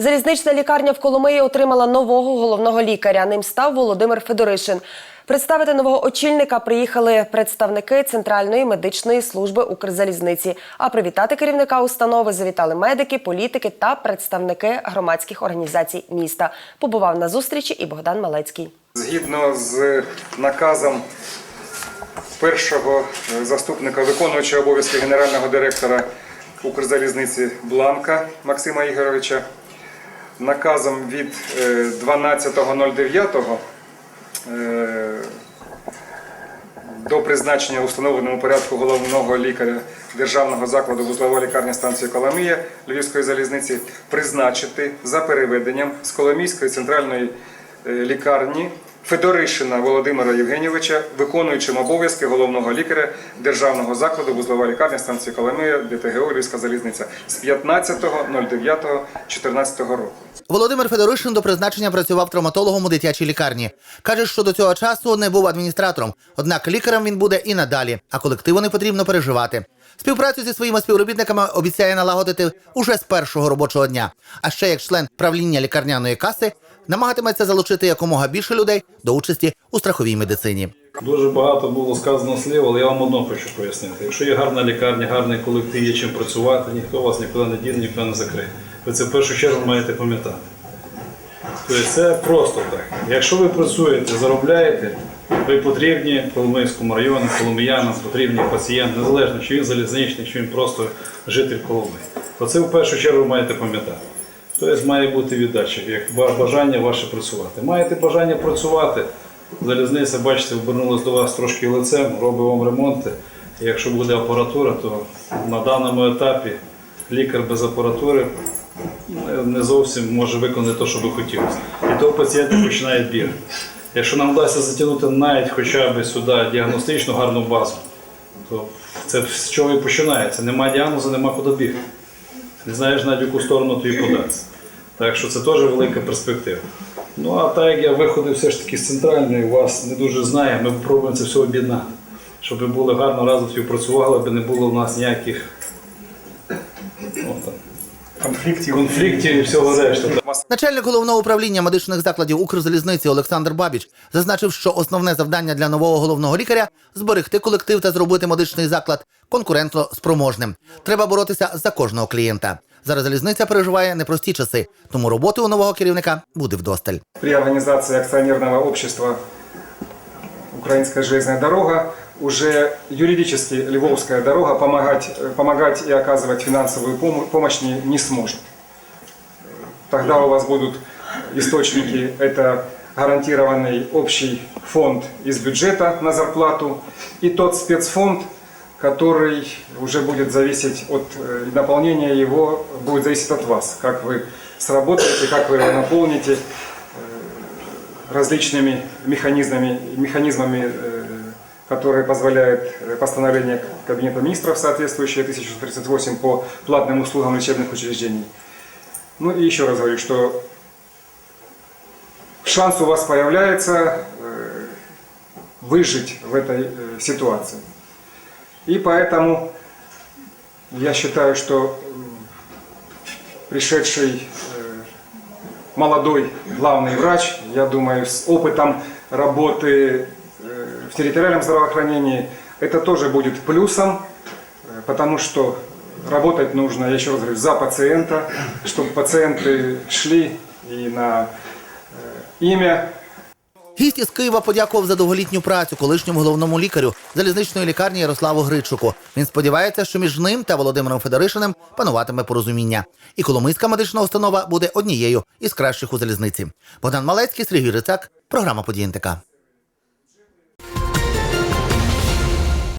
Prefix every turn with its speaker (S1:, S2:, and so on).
S1: Залізнична лікарня в Коломиї отримала нового головного лікаря. Ним став Володимир Федоришин. Представити нового очільника приїхали представники Центральної медичної служби Укрзалізниці. А привітати керівника установи завітали медики, політики та представники громадських організацій міста. Побував на зустрічі і Богдан Малецький.
S2: Згідно з наказом першого е, заступника виконуючого обов'язки генерального директора Укрзалізниці Бланка Максима Ігоровича, наказом від е, 12.09 е, до призначення установленому порядку головного лікаря Державного закладу вузлової лікарні станції Коломія Львівської залізниці призначити за переведенням з Коломійської центральної е, лікарні Федоришина Володимира Євгенійовича, виконуючим обов'язки головного лікаря Державного закладу вузлова лікарня станції Коломия ДТГО Львівська залізниця з 15.09.14 року.
S3: Володимир Федоришин до призначення працював травматологом у дитячій лікарні. Каже, що до цього часу не був адміністратором. Однак лікарем він буде і надалі, а колективу не потрібно переживати. Співпрацю зі своїми співробітниками обіцяє налагодити уже з першого робочого дня. А ще як член правління лікарняної каси намагатиметься залучити якомога більше людей до участі у страховій медицині.
S4: Дуже багато було сказано слів, але я вам одно хочу пояснити. Якщо є гарна лікарня, гарний колектив, є чим працювати, ніхто вас нікуди не діне, ніхто не закриє. Ви це в першу чергу маєте пам'ятати. Тобто це просто так. Якщо ви працюєте, заробляєте, ви потрібні Коломийському району, коломиянам, потрібні пацієнт, незалежно, чи він залізничний, чи він просто житель Коломиї. Оце в першу чергу маєте пам'ятати. Тобто має бути віддача, як бажання ваше працювати. Маєте бажання працювати, залізниця, бачите, обернулася до вас трошки лицем, робить вам ремонти. Якщо буде апаратура, то на даному етапі лікар без апаратури не- не зовсім може виконати те, що би хотілося. І то пацієнти починають бігати. Якщо нам вдасться затягнути навіть хоча б сюди діагностичну гарну базу, то це з чого і починається. Нема діагнозу, нема куди бігти. Не знаєш навіть в яку сторону тобі податися. Так що це теж велика перспектива. Ну а так як я виходив все ж таки з центральної, вас не дуже знає, ми спробуємо це все об'єднати. Щоб ви були гарно разом співпрацювали, аби не було в нас ніяких
S2: Конфліктів
S4: конфліктів і всього решта.
S3: Начальник головного управління медичних закладів Укрзалізниці Олександр Бабіч зазначив, що основне завдання для нового головного лікаря зберегти колектив та зробити медичний заклад конкурентно спроможним. Треба боротися за кожного клієнта. Зараз залізниця переживає непрості часи, тому роботи у нового керівника буде вдосталь.
S2: при организации акционерного общества «Украинская железная дорога» уже юридически Львовская дорога помогать, э, помогать и оказывать финансовую помо- помощь не, не сможет. Тогда у вас будут источники, это гарантированный общий фонд из бюджета на зарплату и тот спецфонд, который уже будет зависеть от э, наполнения его, будет зависеть от вас, как вы сработаете, как вы его наполните различными механизмами, механизмами, э, которые позволяют э, постановление Кабинета министров соответствующее 1638 по платным услугам лечебных учреждений. Ну и еще раз говорю, что шанс у вас появляется э, выжить в этой э, ситуации. И поэтому я считаю, что пришедший молодой главный врач, я думаю, с опытом работы в территориальном здравоохранении, это тоже будет плюсом, э, потому что работать нужно, я еще раз говорю, за пациента, чтобы пациенты шли и на э, имя
S3: Гість із Києва подякував за довголітню працю колишньому головному лікарю залізничної лікарні Ярославу Гричуку. Він сподівається, що між ним та Володимиром Федоришиним пануватиме порозуміння. І Коломийська медична установа буде однією із кращих у залізниці. Богдан Малецький, Сергій Рицак, програма «Події НТК».